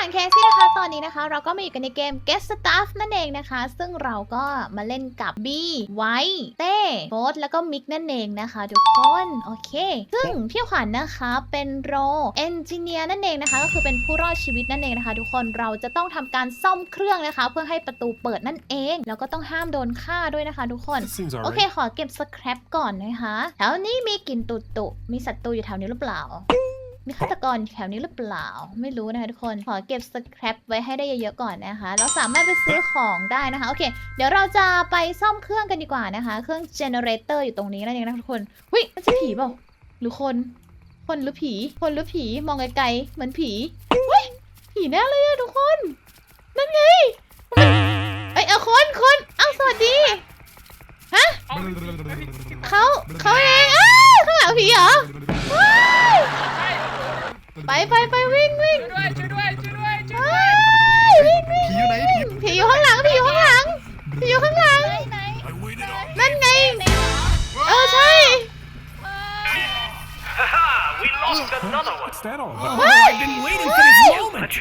ผ่านเคซี่นะคะตอนนี้นะคะ เราก็มาอยู่กันในเกม Get Stuff นั่นเองนะคะ ซึ่งเราก็มาเล่นกับ B ไวเต้โฟสแล้วก็มิกนั่นเองนะคะทุกคนโอเค ซึ่งพี่ขวัญนะคะเป็นโรเอนจิเนียร์นั่นเองนะคะ ก็คือเป็นผู้รอดชีวิตนั่นเองนะคะ ทุกคนเราจะต้องทำการซ่อมเครื่องนะคะ เพื่อให้ประตูเปิดนั่นเอง แล้วก็ต้องห้ามโดนฆ่าด้วยนะคะ ทุกคน This seems โอเค alright. ขอเก็บสครับก่อนนะคะแถวนี้มีกลิ่นตุตุมีศัตรูอยู่แถวนี้หรือเปล่า มีฆาตกรแถวนี้หรือเปล่า ไม่รู้นะคะทุกคน ขอเก็บสครับไว้ให้ได้เยอะๆก่อนนะคะ เราสามารถไปซื้อของได้นะคะ โอเค เดี๋ยวเราจะไปซ่อมเครื่องกันดีกว่านะคะ เครื่องเจเนเรเตอร์อยู่ตรงนี้นั่นเองนะคะทุกคนวิมันจะผีเปล่า หรือคน คนหรือผี คนหรือผี มองไกลๆ เหมือนผีวิผีแน่เลยอะทุกคน นั่นไงมันเอ้เอาคนคนเอ้าสวัสดี ฮะเขาเขาเองอ้าวข้างหลังผีเหรอ ไปไปไปวิ่งวิ่งช่วยด้วย ช่วยด้วย ช่วยด้วยว้ายวิ่งวิ่งผีอยู่ไหนผีผีอยู่ข้างหลังผีอยู่ข้างหลังผีอยู่ข้างหลัง I waited all นั่นไง เออใช่ Haha, we lost another one. What's that all Oh, about? I've been waiting for this moment.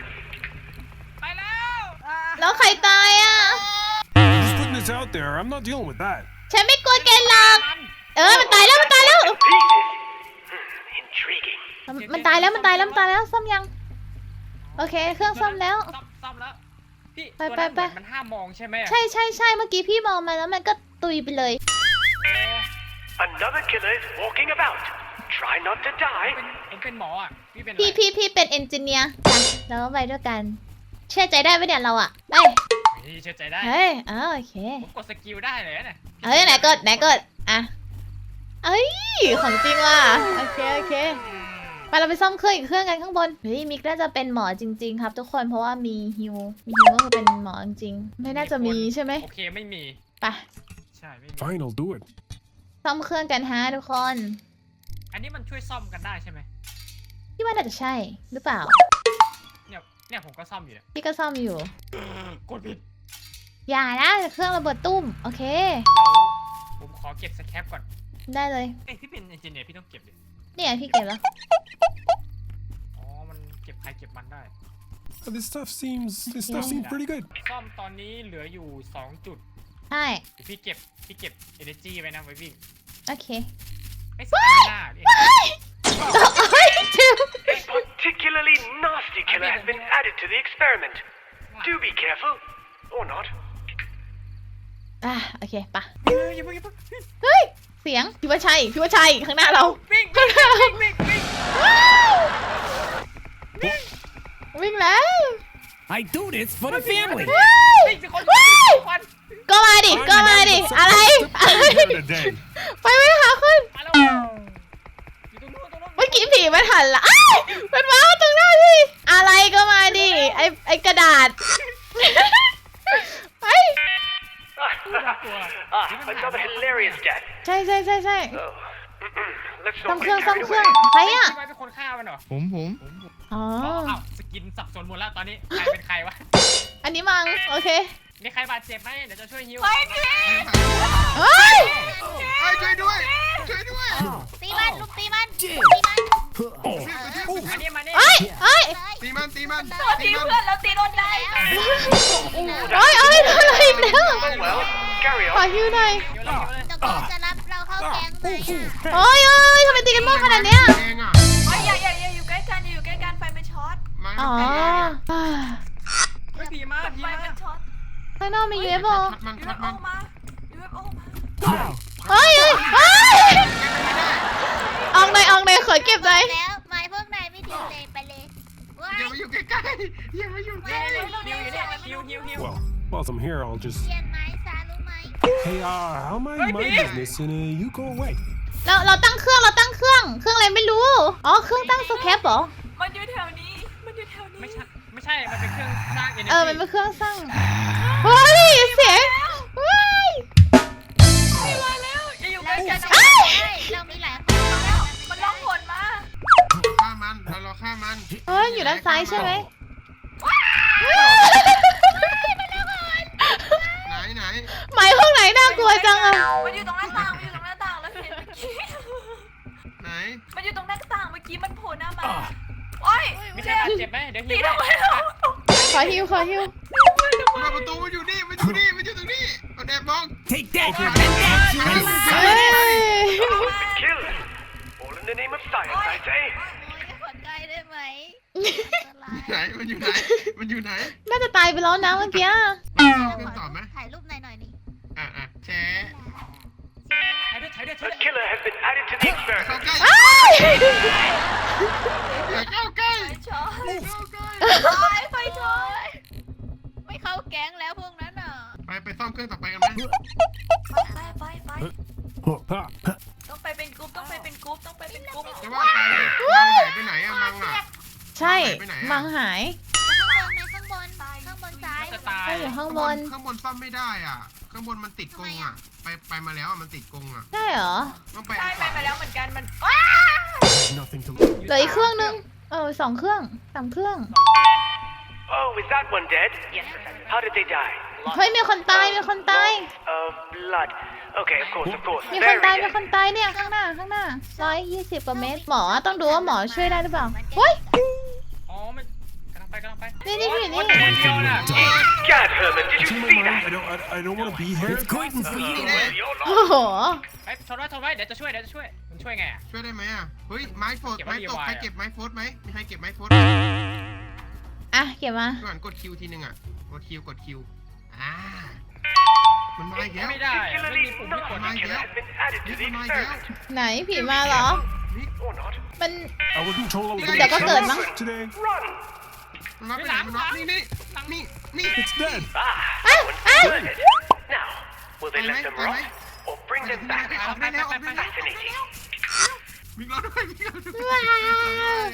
ไปแล้วอ่าแล้วใครตายอะ Just putting this out there. I'm not dealing with that. ฉันไม่กลัวแกหรอกมันเออ มันตายแล้ว มันตายแล้ว Pieces. Hmm, intriguing. มันมันตายแล้วมันตายแล้วมันตายแล้วซ่อมยัง โอเค เครื่องซ่อมแล้ว ซ่อมซ่อมแล้ว พี่ไปตัวนั้นไป เหมือนมันห้ามมองใช่ไหมอะใช่ใช่ใช่เมื่อกี้พี่มองมาแล้วมันก็ตุยไปเลย เออ Another killer is walking about. Try not to die. เป็นผมเป็นหมออะ พี่เป็นอะไรพี่พี่พี่เป็นเอนจิเนียร์ไปเราไปด้วยกัน เชื่อใจได้ไหมเนี่ยเราอะไปพี่เชื่อใจได้ เฮ้ยอ๋อโอเค ผมกดสกิลได้เลยนะเนี่ยเฮ้ยไหนกดไหนกดอะเอ้ยของจริงว่ะโอเคโอเค ไปเราไปซ่อมเครื่องอีกเครื่องกันข้างบน เฮ้ยมิกน่าจะเป็นหมอจริง ๆ ครับ ทุกคนเพราะว่ามีฮิวมีฮิวก็คือเป็นหมอจริงๆไม่น่าจะมีใช่ไหมโอเคไม่มี ไปใช่ไม่มี Fine, I'll do it. ซ่อมเครื่องกันฮะทุกคน อันนี้มันช่วยซ่อมกันได้ใช่ไหมพี่ว่าน่าจะใช่หรือเปล่า เนี่ยเนี่ยผมก็ซ่อมอยู่เนี่ยพี่ก็ซ่อมอยู่ กดผิดอย่านะเครื่องระเบิดตุ้ม โอเคเดี๋ยวผมขอเก็บสแครปก่อนได้เลย เอ้ยพี่เป็นเอนจิเนียร์พี่ต้องเก็บดิเนี่ยพี่เก็บแล้ว มันได้ Uh, This stuff seems this stuff seems pretty good. ซ่อมตอนนี้เหลืออยู่ 2 จุด ใช่เดี๋ยวพี่เก็บ พี่เก็บ energy ไว้นะไว้วิ่งโอเคไอ้สตาร์หน้าเนี่ยเฮ้ยจิว A particularly nasty killer has been added to the experiment. Do be careful. Or not. อะโอเคปะเฮ้ยอย่าเพิ่งอย่าเพิ่งเฮ้ย เสียงพี่ว่าใช่พี่ว่าใช่ข้างหน้าเราวิ่งวิ่งวิ่งวิ่งวิ่งว้าว วิ่งแล้ว I do this for the family. ว้าววิ่งสิคนว้าวควันก็มาดิก็มาดิอะไรอะไร Today. ไปไม่หาคนมาแล้วอยู่ตรงนู้นตรงนู้นเมื่อกี้ผีมันหันละอ้ายมันมาตรงหน้าพี่อะไรก็มาดิไอไอกระดาษไป ah, another hilarious death. ใช่ใช่ใช่ใช่ Oh. Let's ซ่อ not มเค get รื่องซ่อม carried เครื่อง away. ใครอะพี่ไว้เป็นคนฆ่ามันเหรอผมผม อ๋ออ๋ออ้าวส กินสับสนหมดแล้วตอนนี้ใครเป็นใครวะอันนี้มังโอเคมีใครบาดเจ็บไหมเดี๋ยวจะช่วยฮิวเฮ้ยเฮ้ยช่วยด้วย ช่วยด้วยตีมันลุมตีมันตีมันมานี่มานี่เฮ้ยเฮ้ยตีมันตีมันตัวตีเพื่อนแล้วตีโดนได้เฮ้ยเฮ้ยโดนอะไรอีกแล้ว Oh well. Carry ขอ on. ฮิวหน่อยเดี๋ยวเราเดี๋ยวเลยตกลงจะรับเราเข้าแก๊งไหมอะโอ้ยเอ้ยทำไมตีกันมากขนาดเนี้ย ช็อตมาอ๋ออ่าเฮ้ยผีมาผีไฟมามันช็อตข้างนอกมี UFO ชัดมันยูชัเอดฟมัโอนมายูเอฟโอมาเฮ้ยเฮ้ยเฮ้ยออกหน่อยออกหน่อยขอเก็บหน่อยแล้วไม้พวกนายไม่ดีเลยไปเลยว้าอย่ายมาอยู่ใกล้ๆอย่ามาอยู่ใกล้ฮิวอยู่เนี่ยฮิวฮิวฮิว Well, whilst I'm here, I'll just เปลี่ยนไม้ซารู้ไหม hey, uh, how am I Hey, my Pete. business and uh, you go away. เราเราตั้งเครื่องเราตั้งเครื่อง เครื่องอะไรไม่รู้ อ๋อ เครื่องตั้งสแคปเหรอ ใช่ มันเป็นเครื่องสร้าง energy เออมันเป็นเครื่องสร้างเฮ้ยเสียงเฮ้ยมาแล้วอย่าอยู่ใกล้กันเอ้ยเรามีหลายคนแล้วมันร้องผลมาๆฆ่ามันเรารอฆ่ามันเฮ้ยอยู่ด้านซ้ายใช่ไหมไหนไหนหมายห้องไหนน่ากลัวจังอะมันอยู่ตรงหน้าต่างมันอยู่ตรงหน้าต่างแล้วเห็นเมื่อกี้ไหนมันอยู่ตรงหน้าต่างเมื่อกี้มันโผล่หน้ามาโอ้ย มีใครบาดเจ็บไหมเดี๋ยวฮิตีวทำไมเราตกอฮิวขอฮิวเปิดประตูมันอยู่นี่มันอยู่นี่มันอยู่ตรงนี้เอาแอบมอง Take that! เฮ้ย Killed. All in the name of science, I say. ขนไกลได้ไหมไหนมันอยู่ไหนมันอยู่ไหนน่าจะตายไปแล้วนะเมื่อกี้เพิ่มตอบไหมถ่ายรูปหน่อยหน่อยนี่อะอะแชร์ใช้ด้วยใช้ด้วยใช้ The ด้วย killer has been added to the เข้า experiment. ใกล้อย่าเข้าใกล้ ไฟช็อตเข้าใกล้ไฟช็อตไม่เข้าแก๊งแล้วพวกนั้นอะไปไปซ่อมเครื่องต่อไปกันไหมไปไปไป Ha. ต้องไปเป็นกรุ๊ปต้องไปเป็นกรุ๊ปต้องไปเป็นกรุ๊ปจะว่าไปมังหายไปไหนอะมังอะใช่ไปไหนอะมังหาย ข้างบนในข้างบนข้างบนซ้ายจะตายก็อยู่ข้างบน ข้างบนซ่อมไม่ได้อะ ข้างบนมันติดกรงอะ ไปไปมาแล้วอะมันติดกรงอะ ใช่เหรอ ต้องไปใช่ไปมาแล้วเหมือนกันมัน Nothing to เหลืออีกเครื่องนึง เออสองเครื่องสามเครื่อง Oh, is that one dead? Yes, Professor. How did they die? เฮ้ยมีคนตายมีคนตาย Of blood. Okay, of course, of course. มีคนตาย Very มี dead. คนตายเนี่ยข้างหน้าข้างหน้าร้อยยี่สิบกว่าเมตรหมอต้องดูว่าหมอช่วยได้หรือเปล่าเฮ้ยอ๋อมันกำลัง ไปกำลังไปนี่นี่นี่โอ้ยตัวเดียวน่ะ Gad, Herman, did you See my see mind? I that? don't. I, I don't want to be here. It's quitting for you. You're โอ้โห ไปชนไว้ชนไว้เดี๋ยวจะช่วยเดี๋ยวจะช่วยมันช่วยไงอะ ช่วยได้ไหมอะ เฮ้ย ไม้โฟดเก็บไว้ไม้ตก DIY ใครอะเก็บไม้โฟดไหมมีใครเก็บไม้โฟดอะเก็บมาก่อนกดคิวทีหนึ่งอะ กดคิว กดคิว อ่า มันมาอีกแล้ว ไม่ได้อะไม่ particularly มีปุ่มที่กด nasty killer has been added to นี่ the มันมาอีกแล้ว experiment. ไหนผีมาเหรอนี่ Or not. มัน I will control all of ดี๋ยวก็เกิดมั้ง today. Run! มันไปไหนมันน็อตนี่นี่นี่นี่ It's dead. Ah, someone learned it. Now, will they let them Alright, rot alright. or bring them back? ออกได้แล้วออกได้แล้ว Fascinating. วิ่งรอด้วยวิ่งรอด้วยว้าว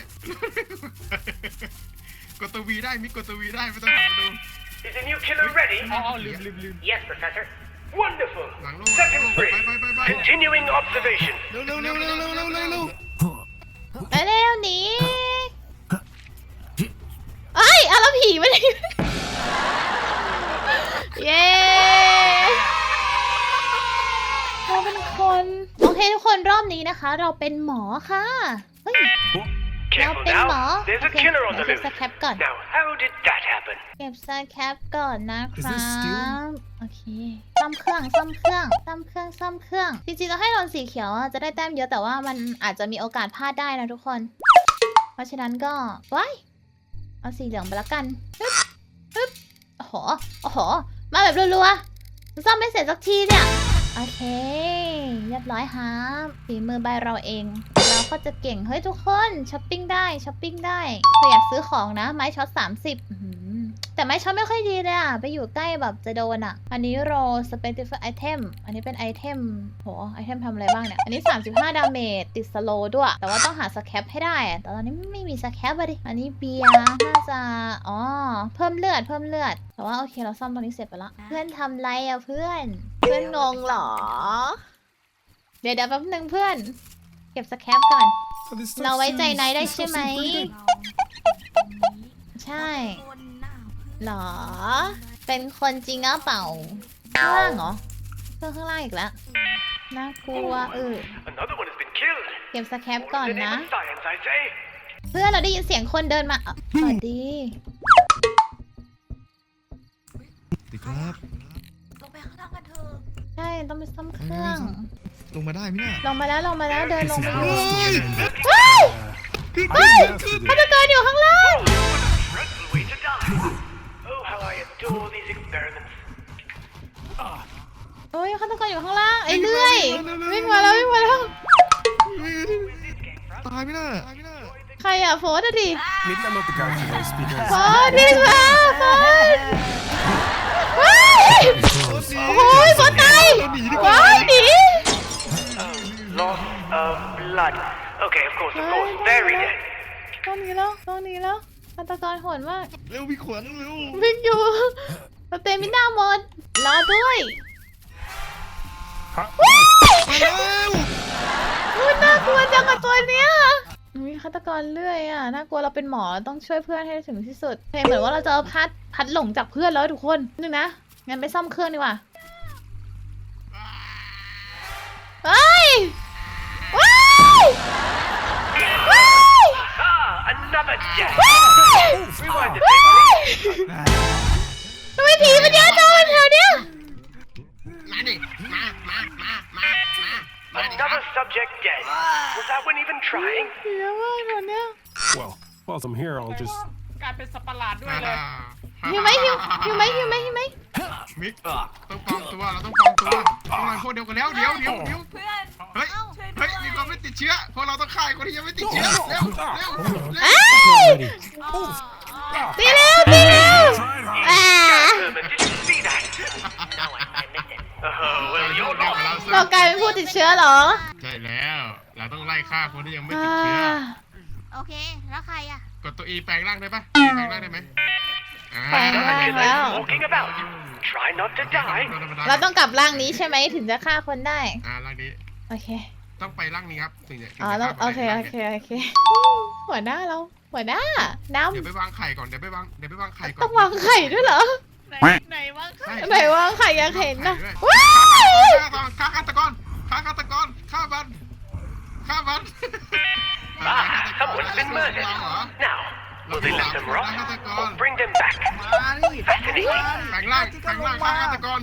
กดตัววีได้มิกกดตัววีได้ไม่ต้องหันมาดู ah, Is the new killer ready? อ๋อลืมลืมลืม Yes, Professor. Wonderful. หลังโล่หลัง Second โล่ bridge. ไปไปไปไป Continuing observation. เร็วเร็วเร็วเร็วเร็วเร็วเร็ว ไปเร็วหนี เอ้ยเอาแล้วผีมาดิเย้เราเป็นคน โอเคทุกคนรอบนี้นะคะ เราเป็นหมอค่ะเฮ้ยเรา Careful เป็นหมอ now. There's โอ a เค killer on เดี๋ the ยวเก็บ loose. สแคปก่อน Now, how did that happen? เก็บสแคปก่อนนะค Is รั this steel? บโอเคซ่อมเครื่องซ่อมเครื่องซ่อมเครื่องซ่อมเครื่องจริงๆเราให้โดนสีเขียวอะจะได้แต้มเยอะแต่ว่ามันอาจจะมีโอกาสพลาดได้นะทุกคน เพราะฉะนั้นก็ว้าย เอาสีเหลืองไปละกันฮึบฮึบโอ้โหโอ้โห มาแบบรัวๆซ่อมไม่เสร็จสักทีเนี่ย โอเค เรียบร้อยครับฝีมือใบเราเอง เราก็จะเก่ง เฮ้ยทุกคนช้อปปิ้งได้ช้อปปิ้งได้ใครอยากซื้อของนะ ไม้ช็อต30อื้อหือ แต่ไม้ช็อตไม่ค่อยดีเลยอะ ไปอยู่ใกล้แบบจะโดนอะ อันนี้โรสเปซิฟิกไอเทมอันนี้เป็นไอเทมโหไอเทมทำอะไรบ้างเนี่ย อันนี้ 35 ดาเมจติดสโลด้วย แต่ว่าต้องหาสแคปให้ได้อะแต่ตอนนี้ไม่มีสแคปอะดิ อันนี้เบียร์น่าจะอ๋อเพิ่มเลือดเพิ่มเลือด แต่ว่าโอเคเราซ่อมตรงนี้เสร็จไปละเพื่อนทำไรอะเพื่อน เพื่อนงงเหรอ เดี๋ยวเดี๋ยวแป๊บนึงเพื่อน เก็บสแคปก่อน Oh, this เรา stuff ไว้ใจ seems- นายได้ this ใช่ stuff ไหม หรอ เป็นคนจริงหรือเปล่า ข้างล่างเหรอเพื่อนข้างล่างอีกแล้ว น่ากลัวเออ Another one has been killed. เก็บสแคป All ก่อน in the name นะ of science, I say. เพื่อนเราได้ยินเสียงคนเดินมาอะสวัสดี ติดครับ ลงไปข้างล่างกันเถอะใช่ ต้องไปซ่อมเครื่อง ลงมาได้ไหมเนี่ยลงมาแล้วลงมาแล้วเดิน This ลง is ไป how ดู the story ended. เฮ้ย Uh, I didn't ask for ฆาต this. กรอยู่ข้างล่าง Dreadful way to die. โอ้ยฆาตกรอยู่ข้างล่างไอ้เลื่อยวิ่งมาแล้ววิ่งมาแล้วตายไม่ได้ตายไม่ได้ใครอะโฟร์อะดิ Maybe I'm not the guy for this โฟ because ร์วิ่งมาโฟร์เฮ้ยโอ้ยโฟร์ตายว้ายหนี Loss of blood. Okay, of course, of course. Very dead. ต้องหนีแล้วต้องหนีแล้วฆาตกรโหดมากเร็วพี่ขวัญเร็ววิ่งอยู่สเตมิน่าหมดรอด้วย มาแล้วมันน่ากลัวจังกับตัวเนี้ยมีฆาตกรเรื่อยอะน่ากลัวเราเป็นหมอต้องช่วยเพื่อนให้ถึงที่สุดเหมือนว่าเราจะเอาพัดพัดหลงจากเพื่อนแล้วทุกคนนึงนะงั้นไปซ่อมเครื่องดีกว่าเฮ้ยว้าวว้าวว้ำไมผีมันเยอะจังแถวเนี้ยมาดิมา ย Rewind the tape, please. trying. เสียมากตอนเนี้ย Well, whilst I'm here, I'll just. กลายเป็นสัตว์ประหลาดด้วยอ่าเลยหิวไหมหิวหิวไหมหิวไหมหิวไหมมิกต้องปลอมตัวเราต้องปลอมตัวพวกเราพวกเดียวกันแล้วเดี๋ยวเดี๋ยวเดี๋ยวเพื่อนเฮ้ยเอ้าช่วยด้เฮ้วยยมีคนไม่ติดเชื้อพวกเราต้องฆ่าคนที่ยังไม่ติดเชื้อเร็วเร็วเร็วอ้ายอ๋ออ๋อตีเร็วตีเร็ว Tried hard. อ่า Herman, did you see that? no, I, เร็ว lost. เรากลายเป็นผู้ติดเชื้อเหรอใช่แล้ว เราต้องไล่ฆ่าคนที่ยังไม่ติดเชื้อ โอเค แล้วใครอะ กดตัว E แปลงร่างได้ปะแปลงร่างได้ไหมอ่าแปลงร่าง Killer is walking about. Try not to die. เราต้องกลับร่างนี้ใช่ไหมถึงจะฆ่าคนได้ อ่าร่างนี้ โอเค ต้องไปร่างนี้ครับถึงจะอ๋อโอเคโอเคโอเค หัวหน้าเรา หัวหน้าน้ำเดี๋ยวไปวางไข่ก่อนเดี๋ยวไปวางเดี๋ยวไปวางไข่ก่อน ต้องวางไข่ด้วยเหรอ ไหนว่างใครใช่ ไหนว่าใครอยากเห็นนะว้ายฆ่าฆาตกรฆ่าฆาตกรฆ่ามันฆ่ามัน Ah, someone's been murdered. Now, will they let them rot or bring them back? มาดิมาดิแปลงร่างแปลงร่างฆ่าฆาตกร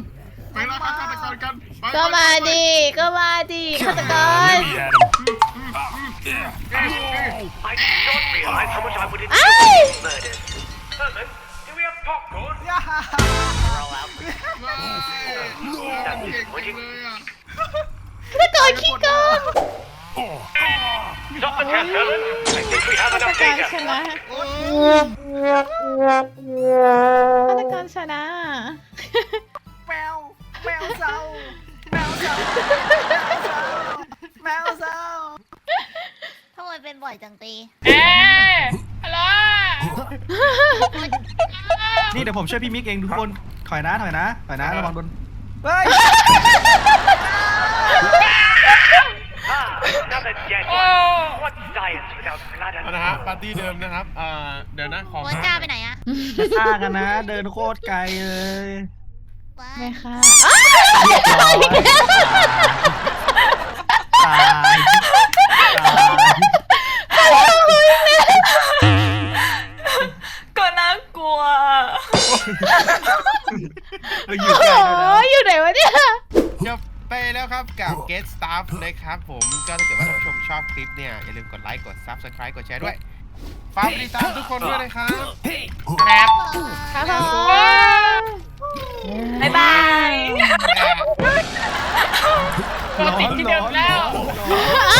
แปลงร่างฆ่าฆาตกรกันไปก็มาดิก็มาดิฆาตกร Let me at him. เอ้ยเอ้ย I did not realize how much I would enjoy Aye. murders. Herman, do we have popcorn? เก่งเลยอะฆาตกรขี้โกง Stop the test, Herman. I think we have ฆาต enough กร data. ชนะโอ้ฆาตกรชนะ แมวแมวเศร้าแมวเศร้าแมวเศร้าทำไมเป็นบ่อยจังตี เอ๊ะฮัลโหล นี่เดี๋ยวผมช่วยพี่มิกเองทุกคน ถอยนะถอยนะถอยนะระวังโดนเฮ้ย Ah, another dead โอ้ one. What science without blood เอา and นะฮะปาร์ตี้เดิมนะครับเอ่อเดี๋ยวนะขอหัวจ้าไปไหนอะฆ่ากันนะ เดินโคตรไกลเลยว้าไม่ยค่ะเรียบร้อยตายตาย เราอยู่โอ้ไกลโหด้วยนะอยู่ไหนวะเนี่ย จบไปแล้วครับกับ Get Stuff นะครับผมก็ถ้าเกิดว่าท่านผู้ชมชอบคลิปเนี่ย อย่าลืมกดไลค์กด Subscribe กดแชร์ด้วยฝากติดตามทุกคนด้วยนะครับครับครับผมบ๊ายบายตัวติดที่เดิมแล้วร้อนร้อน